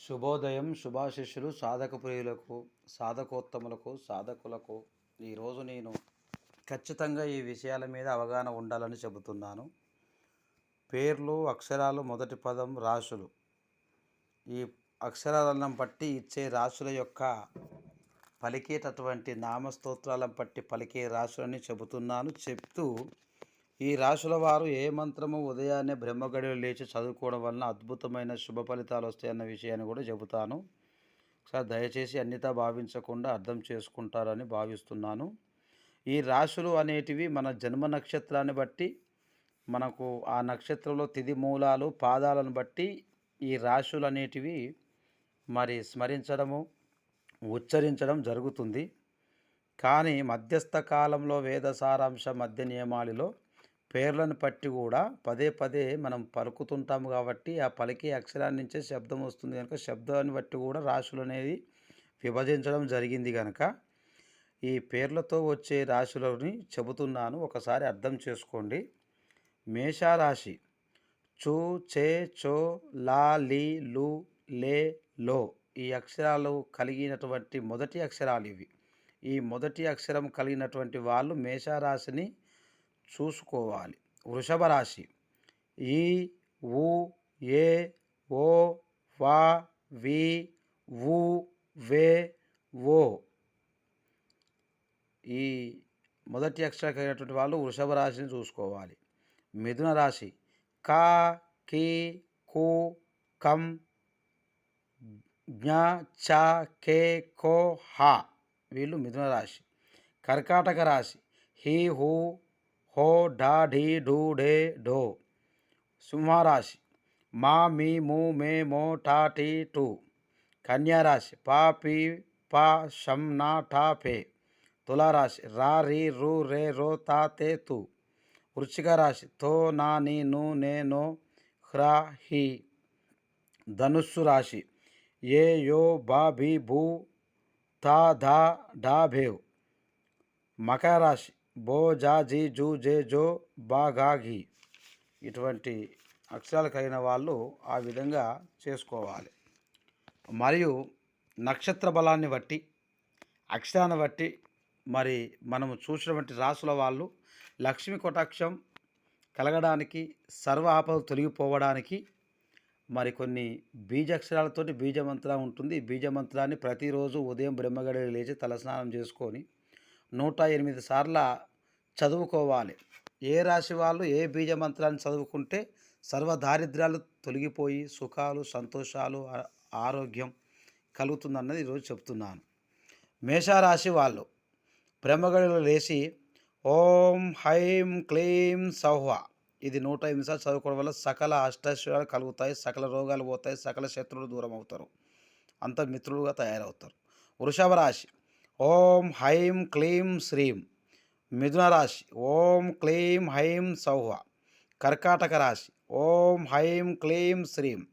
శుభోదయం శుభాశిష్యులు సాధక ప్రియులకు సాధకోత్తములకు సాధకులకు ఈరోజు నేను ఖచ్చితంగా ఈ విషయాల మీద అవగాహన ఉండాలని చెబుతున్నాను. పేర్లు అక్షరాలు మొదటి పదం రాశులు. ఈ అక్షరాలను బట్టి ఇచ్చే రాశుల యొక్క పలికేటటువంటి నామస్తోత్రాలను బట్టి పలికే రాశులని చెబుతున్నాను. చెప్తూ ఈ రాశుల వారు ఏ మంత్రము ఉదయాన్నే బ్రహ్మగడిలో లేచి చదువుకోవడం వలన అద్భుతమైన శుభ ఫలితాలు వస్తాయన్న విషయాన్ని కూడా చెబుతాను. సార్ దయచేసి అన్నితా భావించకుండా అర్థం చేసుకుంటారని భావిస్తున్నాను. ఈ రాశులు అనేటివి మన జన్మ నక్షత్రాన్ని బట్టి మనకు ఆ నక్షత్రంలో తిది మూలాలు పాదాలను బట్టి ఈ రాశులు అనేటివి మరి స్మరించడము ఉచ్చరించడం జరుగుతుంది. కానీ మధ్యస్థ కాలంలో వేద సారాంశ మధ్య నియమాలలో పేర్లను బట్టి కూడా పదే పదే మనం పలుకుతుంటాము కాబట్టి ఆ పలికే అక్షరాన్ని నుంచే శబ్దం వస్తుంది కనుక శబ్దాన్ని బట్టి కూడా రాశులు అనేది విభజించడం జరిగింది కనుక ఈ పేర్లతో వచ్చే రాశులని చెబుతున్నాను. ఒకసారి అర్థం చేసుకోండి. మేషారాశి చు చే చో లా లీ లు లే లో ఈ అక్షరాలు కలిగినటువంటి మొదటి అక్షరాలు ఇవి. ఈ మొదటి అక్షరం కలిగినటువంటి వాళ్ళు మేషారాశిని చూసుకోవాలి. వృషభ రాశి. ఈ ఉ ఏ ఓ వా వి ఉ వే ఓ ఈ మొదటి అక్షరం అయినటువంటి వాళ్ళు వృషభ రాశిని చూసుకోవాలి. మిథున రాశి. కా కి కు కం జ్ఞ చ కే కో హా. వీళ్ళు మిథున రాశి. కర్కాటక రాశి. హీ హూ హో ఢా ఢీ ఢూ ఢే ఢో. సింహరాశి. మా మీ మూ మే మో టా టీ టు కన్యారాశి. పా పి పా షం నా ఠా ఫే. తులారాశి. రా రీ రు రే రో తా తే తు. వృశ్చిక రాశి తో నా నీ నూ నే నో హ్రా హి. ధనుస్సు రాశి. ఏ యో బా భీ భూ తా ధా ఢా భేవ్. మకర రాశి. బో జా జీ జూ జే జో బా గా ఘీ. ఇటువంటి అక్షరాలు కలిగిన వాళ్ళు ఆ విధంగా చేసుకోవాలి. మరియు నక్షత్ర బలాన్ని బట్టి అక్షరాన్ని బట్టి మరి మనము చూసినటువంటి రాసుల వాళ్ళు లక్ష్మి కటాక్షం కలగడానికి సర్వ ఆపదలు తొలగిపోవడానికి మరి కొన్ని బీజాక్షరాలతోటి బీజమంత్రం ఉంటుంది. బీజమంత్రాన్ని ప్రతిరోజు ఉదయం బ్రహ్మగడి లేచి తలస్నానం చేసుకొని నూట ఎనిమిది సార్ల చదువుకోవాలి. ఏ రాశి వాళ్ళు ఏ బీజ మంత్రాన్ని చదువుకుంటే సర్వ దారిద్ర్యాలు తొలగిపోయి సుఖాలు సంతోషాలు ఆరోగ్యం కలుగుతుందన్నది ఈరోజు చెప్తున్నాను. మేషారాశి వాళ్ళు బ్రహ్మగడిలో లేచి ఓం హైం క్లీం సౌహ. ఇది నూట ఎనిమిది సార్లు చదువుకోవడం వల్ల సకల అష్టైశ్వర్యాలు కలుగుతాయి సకల రోగాలు పోతాయి సకల శత్రువులు దూరం అవుతారు అంత మిత్రులుగా తయారవుతారు. వృషభ రాశి ఓం హైం క్లీం శ్రీం మిథున రాశి. ఓం క్లీం హైం సౌహ. కర్కాటక రాశి. ఓం హైం క్లీం శ్రీం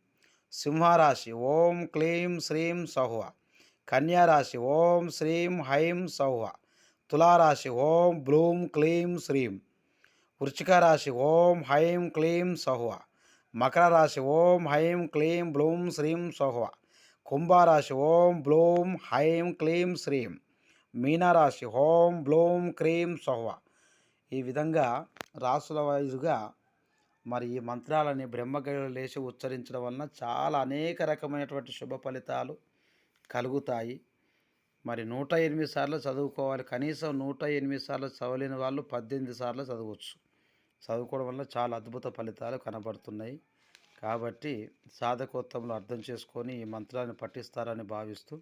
సింహరాశి. ఓం క్లీం శ్రీం సౌహ. కన్యారాశి ఓం శ్రీం హైం సౌహ. తులారాశి ఓం బ్లూం క్లీం శ్రీం వృచ్చిక రాశి. ఓం హైం క్లీం సౌహ. మకర రాశి. ఓం హైం క్లీం బ్లూం శ్రీం సౌహ. కుంభరాశి ఓం బ్లూం హైం క్లీం శ్రీం మీనరాశి. హోం బ్లోం క్రీం సౌహ ఈ విధంగా రాసుల వైజుగా మరి ఈ మంత్రాలని బ్రహ్మగడిలో లేచి ఉచ్చరించడం వలన చాలా అనేక రకమైనటువంటి శుభ ఫలితాలు కలుగుతాయి. మరి నూట ఎనిమిది సార్లు చదువుకోవాలి. కనీసం నూట ఎనిమిది సార్లు చదవలేని వాళ్ళు పద్దెనిమిది సార్లు చదవచ్చు. చదువుకోవడం వల్ల చాలా అద్భుత ఫలితాలు కనబడుతున్నాయి. కాబట్టి సాధకోత్తములు అర్థం చేసుకొని ఈ మంత్రాన్ని పఠిస్తారని భావిస్తూ